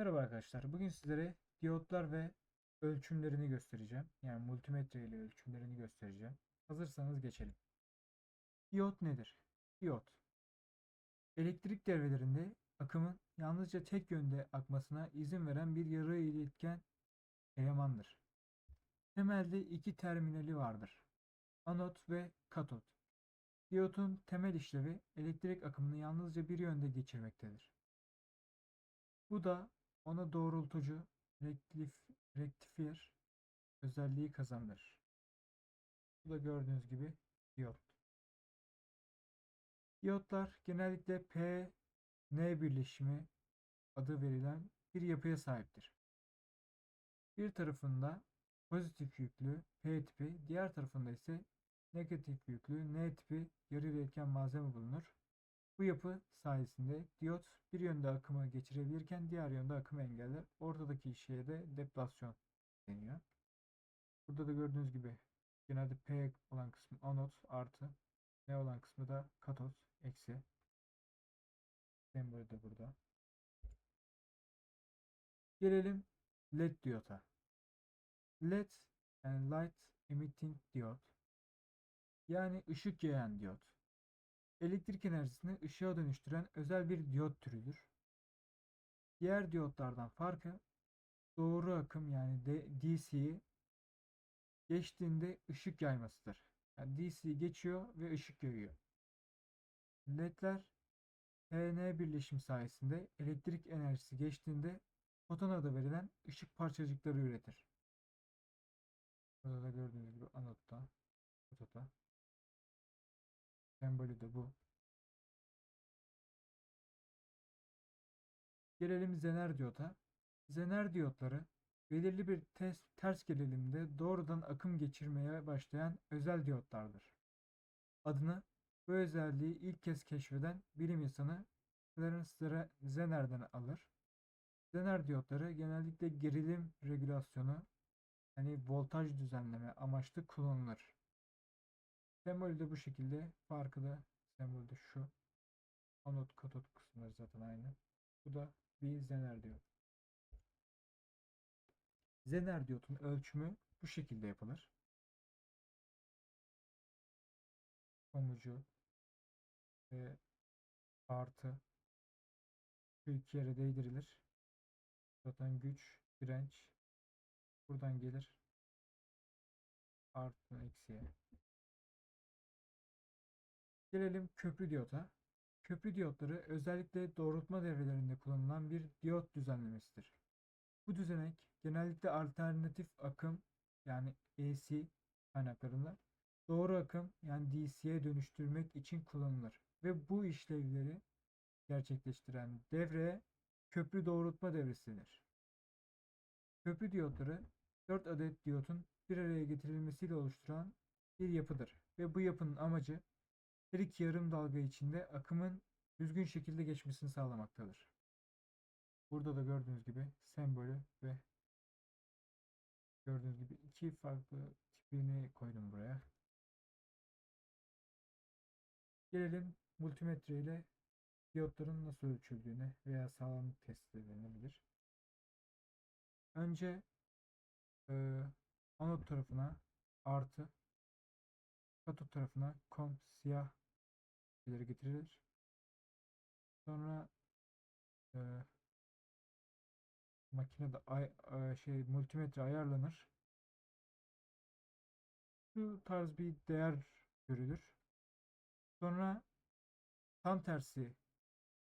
Merhaba arkadaşlar. Bugün sizlere diyotlar ve ölçümlerini göstereceğim. Yani multimetre ile ölçümlerini göstereceğim. Hazırsanız geçelim. Diyot nedir? Diyot. Elektrik devrelerinde akımın yalnızca tek yönde akmasına izin veren bir yarı iletken elemandır. Temelde iki terminali vardır. Anot ve katot. Diyotun temel işlevi elektrik akımını yalnızca bir yönde geçirmektedir. Bu da ona doğrultucu rektif, rektifier özelliği kazandırır. Bu da gördüğünüz gibi diyot. Diyotlar genellikle P N birleşimi adı verilen bir yapıya sahiptir. Bir tarafında pozitif yüklü P tipi, diğer tarafında ise negatif yüklü N tipi yarı iletken malzeme bulunur. Bu yapı sayesinde diyot bir yönde akımı geçirebilirken diğer yönde akımı engeller. Ortadaki şeye de deplasyon deniyor. Burada da gördüğünüz gibi genelde P olan kısmı anot artı N olan kısmı da katot eksi. Sembolü de burada. Gelelim LED diyota. LED yani Light Emitting Diode yani ışık yayan diyot elektrik enerjisini ışığa dönüştüren özel bir diyot türüdür. Diğer diyotlardan farkı doğru akım yani DC'yi geçtiğinde ışık yaymasıdır. Yani DC geçiyor ve ışık yayıyor. LED'ler PN birleşim sayesinde elektrik enerjisi geçtiğinde foton adı verilen ışık parçacıkları üretir. Burada da gördüğünüz gibi anotta, fotoda. Sembolü de bu. Gelelim zener diyota. Zener diyotları belirli bir ters, ters gerilimde doğrudan akım geçirmeye başlayan özel diyotlardır. Adını bu özelliği ilk kez keşfeden bilim insanı Clarence Zener'den alır. Zener diyotları genellikle gerilim regülasyonu yani voltaj düzenleme amaçlı kullanılır. Sembolü de bu şekilde. Farkı da sembolü de şu. Anot katot kısımları zaten aynı. Bu da bir zener diyot. Zener diyotun ölçümü bu şekilde yapılır. Sonucu ve artı şu iki yere değdirilir. Zaten güç, direnç buradan gelir. Artı eksiye. Gelelim köprü diyota. Köprü diyotları özellikle doğrultma devrelerinde kullanılan bir diyot düzenlemesidir. Bu düzenek genellikle alternatif akım yani AC kaynaklarında doğru akım yani DC'ye dönüştürmek için kullanılır ve bu işlevleri gerçekleştiren devreye köprü doğrultma devresi denir. Köprü diyotları 4 adet diyotun bir araya getirilmesiyle oluşturan bir yapıdır ve bu yapının amacı her iki yarım dalga içinde akımın düzgün şekilde geçmesini sağlamaktadır. Burada da gördüğünüz gibi sembolü ve gördüğünüz gibi iki farklı tipini koydum buraya. Gelelim multimetre ile diyotların nasıl ölçüldüğüne veya sağlamlık testi edilebilir. Önce e, anot tarafına artı katot tarafına kom siyah ileri getirilir. Sonra e, makinede ay, ay, şey multimetre ayarlanır. Şu tarz bir değer görülür. Sonra tam tersi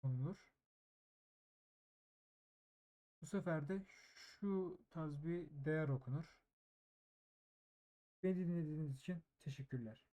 konulur. Bu sefer de şu tarz bir değer okunur. Beni dinlediğiniz için teşekkürler.